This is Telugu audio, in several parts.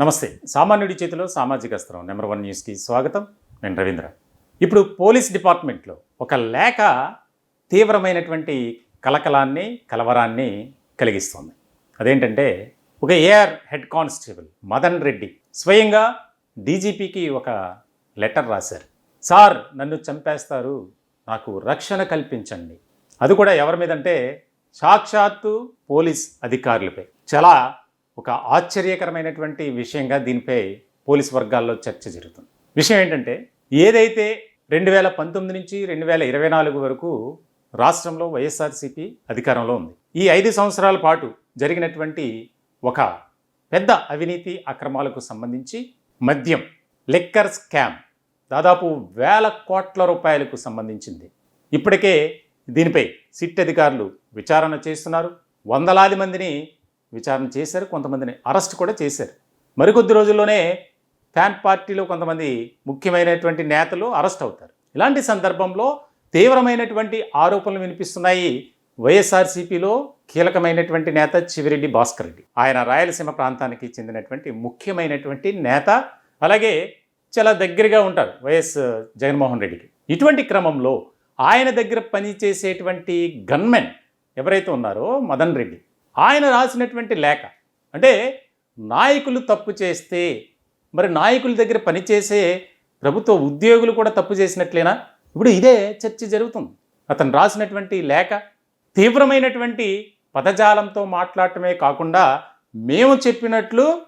నమస్తే. సామాన్యుడి చేతిలో సామాజిక అస్త్రం. నెంబర్ వన్ న్యూస్కి స్వాగతం. నేను రవీంద్ర. ఇప్పుడు పోలీస్ డిపార్ట్మెంట్లో ఒక లేఖ తీవ్రమైనటువంటి కలకలాన్ని కలవరాన్ని కలిగిస్తుంది. అదేంటంటే ఒక AR head constable Madan Reddy స్వయంగా డీజీపీకి ఒక లెటర్ రాశారు. సార్ నన్ను చంపేస్తారు. నాకు రక్షణ కల్పించండి. అది కూడా ఎవరి మీద అంటే సాక్షాత్తు పోలీస్ అధికారులపై. చాలా ఒక ఆశ్చర్యకరమైనటువంటి విషయంగా దీనిపై పోలీస్ వర్గాల్లో చర్చ జరుగుతుంది. విషయం ఏంటంటే ఏదైతే రెండు వేల పంతొమ్మిది నుంచి రెండు వేల ఇరవై నాలుగు వరకు రాష్ట్రంలో వైఎస్ఆర్సీపీ అధికారంలో ఉంది. ఈ ఐదు సంవత్సరాల పాటు జరిగినటువంటి ఒక పెద్ద అవినీతి అక్రమాలకు సంబంధించి మద్యం లిక్కర్ స్కామ్ దాదాపు వేల కోట్ల రూపాయలకు సంబంధించింది. ఇప్పటికే దీనిపై సిట్ అధికారులు విచారణ చేస్తున్నారు. వందలాది మందిని విచారణ చేశారు కొంతమందిని అరెస్ట్ కూడా చేశారు. మరికొద్ది రోజుల్లోనే ఫ్యాన్ పార్టీలో కొంతమంది ముఖ్యమైనటువంటి నేతలు అరెస్ట్ అవుతారు. ఇలాంటి సందర్భంలో తీవ్రమైనటువంటి ఆరోపణలు వినిపిస్తున్నాయి వైఎస్ఆర్సీపీలో కీలకమైనటువంటి నేత చివిరెడ్డి భాస్కర్ రెడ్డి. ఆయన రాయలసీమ ప్రాంతానికి చెందినటువంటి ముఖ్యమైనటువంటి నేత అలాగే చాలా దగ్గరగా ఉంటారు వైఎస్ జగన్మోహన్ రెడ్డికి. ఇటువంటి క్రమంలో ఆయన దగ్గర పనిచేసేటువంటి గన్మెన్ ఎవరైతే ఉన్నారో మదన్ రెడ్డి ఆయన రాసినటువంటి లేఖ. అంటే నాయకులు తప్పు చేస్తే మరి నాయకుల దగ్గర పనిచేసే ప్రభుత్వ ఉద్యోగులు కూడా తప్పు చేసినట్లేనా? ఇప్పుడు ఇదే చర్చ జరుగుతుంది. అతను రాసినటువంటి లేఖ తీవ్రమైనటువంటి పదజాలంతో మాట్లాడటమే కాకుండా మేము చెప్పినట్లు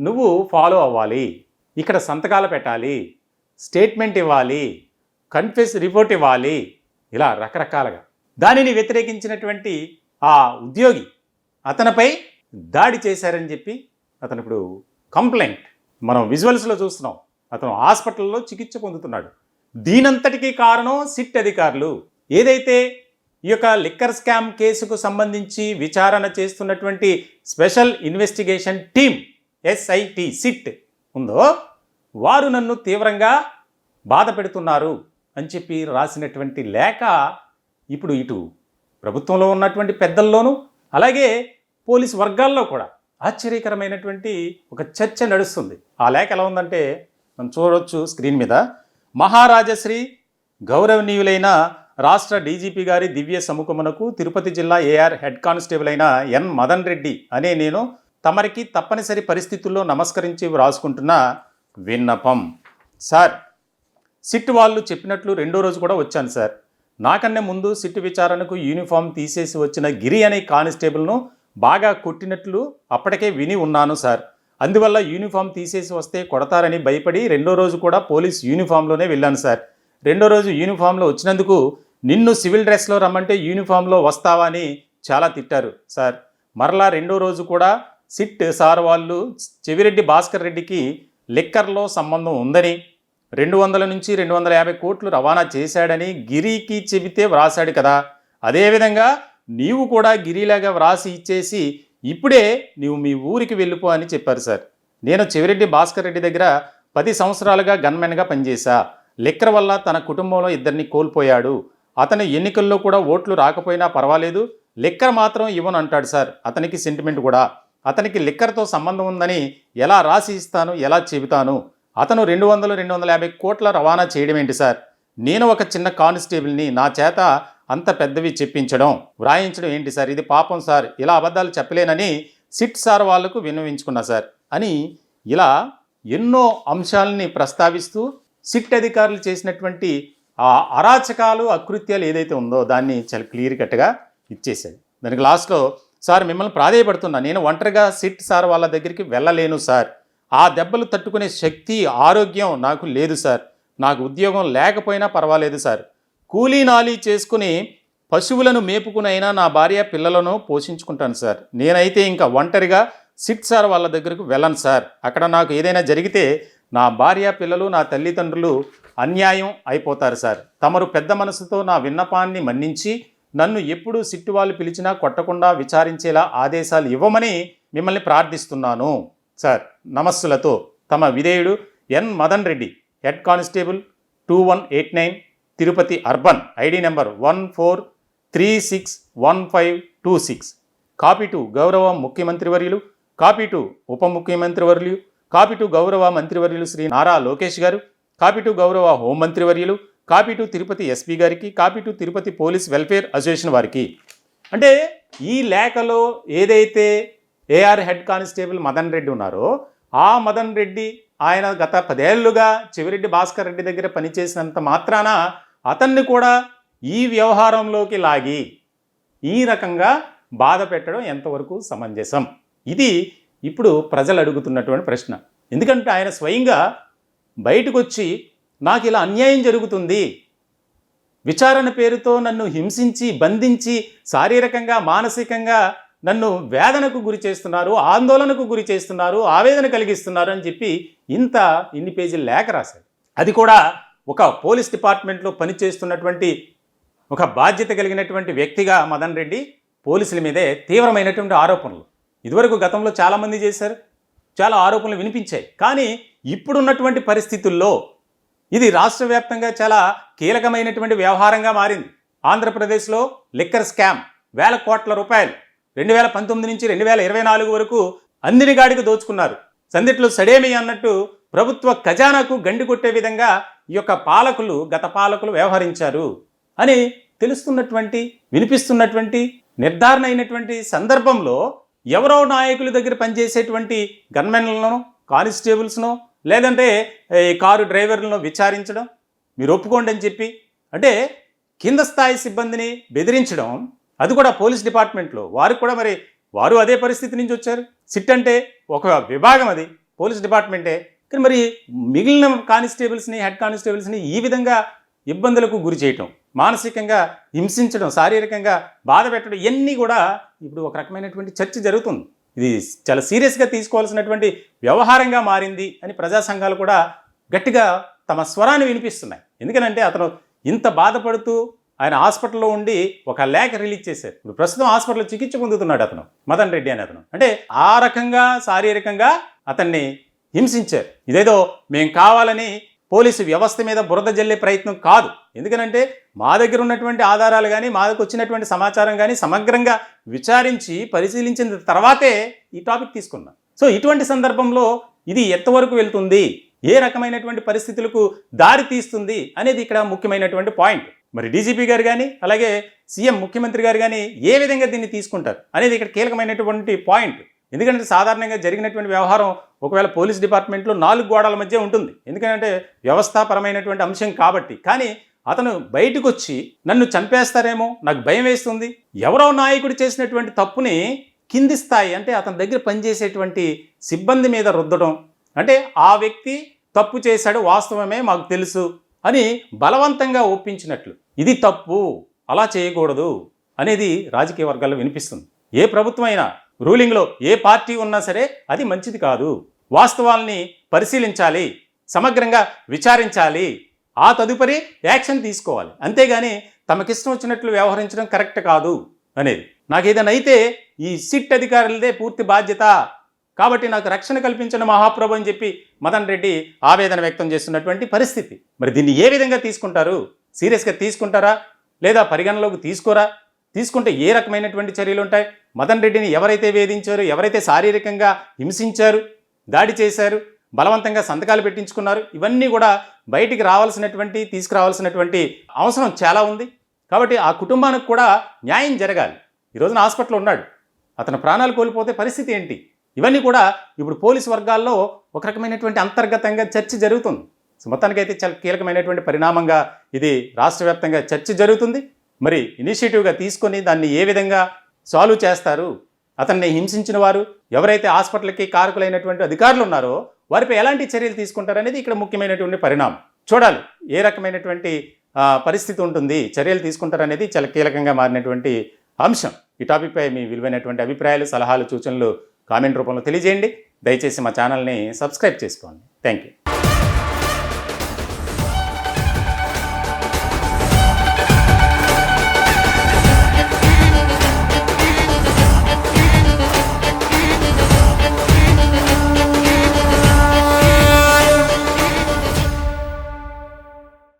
నువ్వు ఫాలో అవ్వాలి ఇక్కడ సంతకాలు పెట్టాలి స్టేట్మెంట్ ఇవ్వాలి కన్ఫెస్ రిపోర్ట్ ఇవ్వాలి ఇలా రకరకాలుగా. దానిని వ్యతిరేకించినటువంటి ఆ ఉద్యోగి అతనిపై దాడి చేశారని చెప్పి అతను ఇప్పుడు కంప్లైంట్. మనం విజువల్స్లో చూస్తున్నాం. అతను హాస్పిటల్లో చికిత్స పొందుతున్నాడు. దీనంతటికీ కారణం సిట్ అధికారులు. ఏదైతే ఈ యొక్క లిక్కర్ స్కామ్ కేసుకు సంబంధించి విచారణ చేస్తున్నటువంటి special investigation team SIT SIT ఉందో వారు నన్ను తీవ్రంగా బాధ పెడుతున్నారు అని చెప్పి రాసినటువంటి లేఖ ఇప్పుడు ఇటు ప్రభుత్వంలో ఉన్నటువంటి పెద్దల్లోనూ అలాగే పోలీస్ వర్గాల్లో కూడా ఆశ్చర్యకరమైనటువంటి ఒక చర్చ నడుస్తుంది. ఆ లేఖ ఎలా ఉందంటే మనం చూడవచ్చు స్క్రీన్ మీద. మహారాజశ్రీ గౌరవనీయులైన రాష్ట్ర డీజీపీ గారి దివ్య సముఖమునకు తిరుపతి జిల్లా ఏఆర్ హెడ్ కానిస్టేబుల్ అయిన ఎన్ మదన్ రెడ్డి అనే నేను తమరికి తప్పనిసరి పరిస్థితుల్లో నమస్కరించి వ్రాసుకుంటున్న విన్నపం. సార్ సిట్ వాళ్ళు చెప్పినట్లు రెండో రోజు కూడా వచ్చాను సార్. నాకన్నా ముందు సిట్ విచారణకు యూనిఫామ్ తీసేసి వచ్చిన గిరి అనే కానిస్టేబుల్ను బాగా కొట్టినట్లు అప్పటికే విని ఉన్నాను సార్. అందువల్ల యూనిఫామ్ తీసేసి వస్తే కొడతారని భయపడి రెండో రోజు కూడా పోలీస్ యూనిఫామ్లోనే వెళ్ళాను సార్. రెండో రోజు యూనిఫామ్లో వచ్చినందుకు నిన్ను సివిల్ డ్రెస్లో రమ్మంటే యూనిఫామ్లో వస్తావా అని చాలా తిట్టారు సార్. మరలా రెండో రోజు కూడా సిట్ సార్ వాళ్ళు చెవిరెడ్డి భాస్కర్ రెడ్డికి లిక్కర్లో సంబంధం ఉందని రెండు వందల నుంచి రెండు వందల యాభై కోట్లు రవాణా చేశాడని గిరికి చెబితే వ్రాశాడు కదా. అదేవిధంగా నీవు కూడా గిరిలాగా వ్రాసి ఇచ్చేసి ఇప్పుడే నీవు మీ ఊరికి వెళ్ళిపో అని చెప్పారు సార్. నేను చెవిరెడ్డి భాస్కర్ రెడ్డి దగ్గర పది సంవత్సరాలుగా గన్మెన్గా పనిచేశా. లిక్కర్ వల్ల తన కుటుంబంలో ఇద్దరిని కోల్పోయాడు. అతని ఎన్నికల్లో కూడా ఓట్లు రాకపోయినా పర్వాలేదు. లిక్కర్ మాత్రం ఇవ్వను అంటాడు సార్. అతనికి సెంటిమెంట్ కూడా. అతనికి లిక్కర్తో సంబంధం ఉందని ఎలా రాసి ఇస్తాను ఎలా చెబుతాను? అతను రెండు వందలు రెండు వందల యాభై కోట్ల రవాణా చేయడం ఏంటి సార్? నేను ఒక చిన్న కానిస్టేబుల్ని నా చేత అంత పెద్దవి చెప్పించడం వ్రాయించడం ఏంటి సార్? ఇది పాపం సార్. ఇలా అబద్ధాలు చెప్పలేనని సిట్ సార్ వాళ్ళకు విన్నవించుకున్నా సార్ అని ఇలా ఎన్నో అంశాలని ప్రస్తావిస్తూ సిట్ అధికారులు చేసినటువంటి ఆ అరాచకాలు అకృత్యాలు ఏదైతే ఉందో దాన్ని చాలా క్లియర్ కట్గా ఇచ్చేసాడు దానికి లాస్ట్లో సార్ మిమ్మల్ని ప్రాధేయపడుతున్నా. నేను ఒంటరిగా సిట్ సార్ వాళ్ళ దగ్గరికి వెళ్ళలేను సార్. ఆ దెబ్బలు తట్టుకునే శక్తి ఆరోగ్యం నాకు లేదు సార్. నాకు ఉద్యోగం లేకపోయినా పర్వాలేదు సార్. కూలీ నాలీ చేసుకుని పశువులను మేపుకునైనా నా భార్య పిల్లలను పోషించుకుంటాను సార్. నేనైతే ఇంకా ఒంటరిగా సిట్ సార్ వాళ్ళ దగ్గరకు వెళ్ళను సార్. అక్కడ నాకు ఏదైనా జరిగితే నా భార్య పిల్లలు నా తల్లిదండ్రులు అన్యాయం అయిపోతారు సార్. తమరు పెద్ద మనసుతో నా విన్నపాన్ని మన్నించి నన్ను ఎప్పుడు సిట్టు వాళ్ళు పిలిచినా కొట్టకుండా విచారించేలా ఆదేశాలు ఇవ్వమని మిమ్మల్ని ప్రార్థిస్తున్నాను. సార్ నమస్సులతో తమ విధేయుడు N. Madan Reddy head constable two one eight nine Tirupati urban ID number one four three six one five two six. Copy to గౌరవ ముఖ్యమంత్రి వర్యులు కాపీ టు ఉప ముఖ్యమంత్రి వర్యులు కాపీ టు గౌరవ మంత్రివర్యులు శ్రీ నారా లోకేష్ గారు కాపీ టు గౌరవ హోంమంత్రివర్యులు కాపీ టు తిరుపతి ఎస్పీ గారికి copy to Tirupati police welfare association వారికి. అంటే ఈ లేఖలో ఏదైతే AR head constable Madan Reddy ఉన్నారో. ఆ మదన్ రెడ్డి ఆయన గత పదేళ్ళుగా చెవిరెడ్డి భాస్కర్ రెడ్డి దగ్గర పనిచేసినంత మాత్రాన అతన్ని కూడా ఈ వ్యవహారంలోకి లాగి ఈ రకంగా బాధ పెట్టడం ఎంతవరకు సమంజసం? ఇది ఇప్పుడు ప్రజలు అడుగుతున్నటువంటి ప్రశ్న. ఎందుకంటే ఆయన స్వయంగా బయటకు వచ్చి నాకు ఇలా అన్యాయం జరుగుతుంది. విచారణ పేరుతో నన్ను హింసించి బంధించి శారీరకంగా మానసికంగా నన్ను వేదనకు గురి చేస్తున్నారు ఆందోళనకు గురి చేస్తున్నారు ఆవేదన కలిగిస్తున్నారు అని చెప్పి ఇంత ఇన్ని పేజీలు లేఖ రాశాడు. అది కూడా ఒక పోలీస్ డిపార్ట్మెంట్లో పనిచేస్తున్నటువంటి ఒక బాధ్యత కలిగినటువంటి వ్యక్తిగా మదన్ రెడ్డి పోలీసుల మీదే తీవ్రమైనటువంటి ఆరోపణలు. ఇదివరకు గతంలో చాలామంది చేశారు చాలా ఆరోపణలు వినిపించాయి. కానీ ఇప్పుడున్నటువంటి పరిస్థితుల్లో ఇది రాష్ట్ర వ్యాప్తంగా చాలా కీలకమైనటువంటి వ్యవహారంగా మారింది. ఆంధ్రప్రదేశ్లో లిక్కర్ స్కామ్ వేల కోట్ల రూపాయలు రెండు వేల పంతొమ్మిది నుంచి రెండు వేల ఇరవై నాలుగు వరకు అందిని గాడికి దోచుకున్నారు. సందిట్లో సడేమి అన్నట్టు ప్రభుత్వ ఖజానాకు గండి కొట్టే విధంగా ఈ యొక్క పాలకులు గత పాలకులు వ్యవహరించారు అని తెలుస్తున్నటువంటి వినిపిస్తున్నటువంటి నిర్ధారణ అయినటువంటి సందర్భంలో ఎవరో నాయకుల దగ్గర పనిచేసేటువంటి గన్మెన్లను కానిస్టేబుల్స్ను లేదంటే ఈ కారు డ్రైవర్లను విచారించడం మీరు ఒప్పుకోండి అని చెప్పి అంటే కింద స్థాయి సిబ్బందిని బెదిరించడం అది కూడా పోలీస్ డిపార్ట్మెంట్లో. వారు కూడా మరి వారు అదే పరిస్థితి నుంచి వచ్చారు. సిట్ అంటే ఒక విభాగం అది పోలీస్ డిపార్ట్మెంటే. కానీ మరి మిగిలిన కానిస్టేబుల్స్ని హెడ్ కానిస్టేబుల్స్ని ఈ విధంగా ఇబ్బందులకు గురి చేయటం మానసికంగా హింసించడం శారీరకంగా బాధ పెట్టడం ఇవన్నీ కూడా ఇప్పుడు ఒక రకమైనటువంటి చర్చ జరుగుతుంది. ఇది చాలా సీరియస్గా తీసుకోవాల్సినటువంటి వ్యవహారంగా మారింది అని ప్రజా సంఘాలు కూడా గట్టిగా తమ స్వరాన్ని వినిపిస్తున్నాయి. ఎందుకనంటే అతను ఇంత బాధపడుతూ ఆయన హాస్పిటల్లో ఉండి ఒక లేఖ రిలీజ్ చేశారు. ఇప్పుడు ప్రస్తుతం హాస్పిటల్లో చికిత్స పొందుతున్నాడు అతను మదన్ రెడ్డి అని అతను. అంటే ఆ రకంగా శారీరకంగా అతన్ని హింసించారు. ఇదేదో మేము కావాలని పోలీసు వ్యవస్థ మీద బురద జల్లే ప్రయత్నం కాదు. ఎందుకనంటే మా దగ్గర ఉన్నటువంటి ఆధారాలు కానీ మా దగ్గర వచ్చినటువంటి సమాచారం కానీ సమగ్రంగా విచారించి పరిశీలించిన తర్వాతే ఈ టాపిక్ తీసుకున్నాం. సో ఇటువంటి సందర్భంలో ఇది ఎంతవరకు వెళ్తుంది? ఏ రకమైనటువంటి పరిస్థితులకు దారి తీస్తుంది? అనేది ఇక్కడ ముఖ్యమైనటువంటి పాయింట్. మరి డీజీపీ గారు కానీ అలాగే సీఎం ముఖ్యమంత్రి గారు కానీ ఏ విధంగా దీన్ని తీసుకుంటారు అనేది ఇక్కడ కీలకమైనటువంటి పాయింట్. ఎందుకంటే సాధారణంగా జరిగినటువంటి వ్యవహారం ఒకవేళ పోలీస్ డిపార్ట్మెంట్లో నాలుగు గోడల మధ్య ఉంటుంది. ఎందుకంటే వ్యవస్థాపరమైనటువంటి అంశం కాబట్టి. కానీ అతను బయటకు వచ్చి నన్ను చంపేస్తారేమో నాకు భయం వేస్తుంది. ఎవరో నాయకుడు చేసినటువంటి తప్పుని కింది స్థాయి అంటే అతని దగ్గర పనిచేసేటువంటి సిబ్బంది మీద రుద్దడం. అంటే ఆ వ్యక్తి తప్పు చేశాడు వాస్తవమే మాకు తెలుసు అని బలవంతంగా ఒప్పించినట్లు. ఇది తప్పు అలా చేయకూడదు అనేది రాజకీయ వర్గాల్లో వినిపిస్తుంది. ఏ ప్రభుత్వం అయినా రూలింగ్లో ఏ పార్టీ ఉన్నా సరే అది మంచిది కాదు. వాస్తవాల్ని పరిశీలించాలి సమగ్రంగా విచారించాలి ఆ తదుపరి యాక్షన్ తీసుకోవాలి. అంతేగాని తమకిష్టం వచ్చినట్లు వ్యవహరించడం కరెక్ట్ కాదు అనేది. నాకు ఏదైనా అయితే ఈ సిట్ అధికారులదే పూర్తి బాధ్యత. కాబట్టి నాకు రక్షణ కల్పించిన మహాప్రభు అని చెప్పి మదన్ రెడ్డి ఆవేదన వ్యక్తం చేస్తున్నటువంటి పరిస్థితి. మరి దీన్ని ఏ విధంగా తీసుకుంటారు? సీరియస్గా తీసుకుంటారా? లేదా పరిగణలోకి తీసుకోరా? తీసుకుంటే ఏ రకమైనటువంటి చర్యలు ఉంటాయి? మదన్ రెడ్డిని ఎవరైతే వేధించారు ఎవరైతే శారీరకంగా హింసించారు దాడి చేశారు బలవంతంగా సంతకాలు పెట్టించుకున్నారు ఇవన్నీ కూడా బయటికి రావాల్సినటువంటి తీసుకురావాల్సినటువంటి అవసరం చాలా ఉంది. కాబట్టి ఆ కుటుంబానికి కూడా న్యాయం జరగాలి. ఈ రోజున హాస్పిటల్లో ఉన్నాడు. అతను ప్రాణాలు కోల్పోతే పరిస్థితి ఏంటి? ఇవన్నీ కూడా ఇప్పుడు పోలీసు వర్గాల్లో ఒక రకమైనటువంటి అంతర్గతంగా చర్చ జరుగుతుంది. సో మొత్తానికైతే చాలా కీలకమైనటువంటి పరిణామంగా ఇది రాష్ట్ర వ్యాప్తంగా చర్చ జరుగుతుంది. మరి ఇనిషియేటివ్గా తీసుకొని దాన్ని ఏ విధంగా సాల్వ్ చేస్తారు? అతన్ని హింసించిన వారు ఎవరైతే హాస్పిటల్కి కారకులైనటువంటి అధికారులు ఉన్నారో వారిపై ఎలాంటి చర్యలు తీసుకుంటారనేది ఇక్కడ ముఖ్యమైనటువంటి పరిణామం. చూడాలి ఏ రకమైనటువంటి పరిస్థితి ఉంటుంది చర్యలు తీసుకుంటారనేది చాలా కీలకంగా మారినటువంటి అంశం. ఈ టాపిక్పై మీ విలువైనటువంటి అభిప్రాయాలు సలహాలు సూచనలు కామెంట్ రూపంలో తెలియజేయండి. దయచేసి మా ఛానల్ని సబ్స్క్రైబ్ చేసుకోండి. Thank you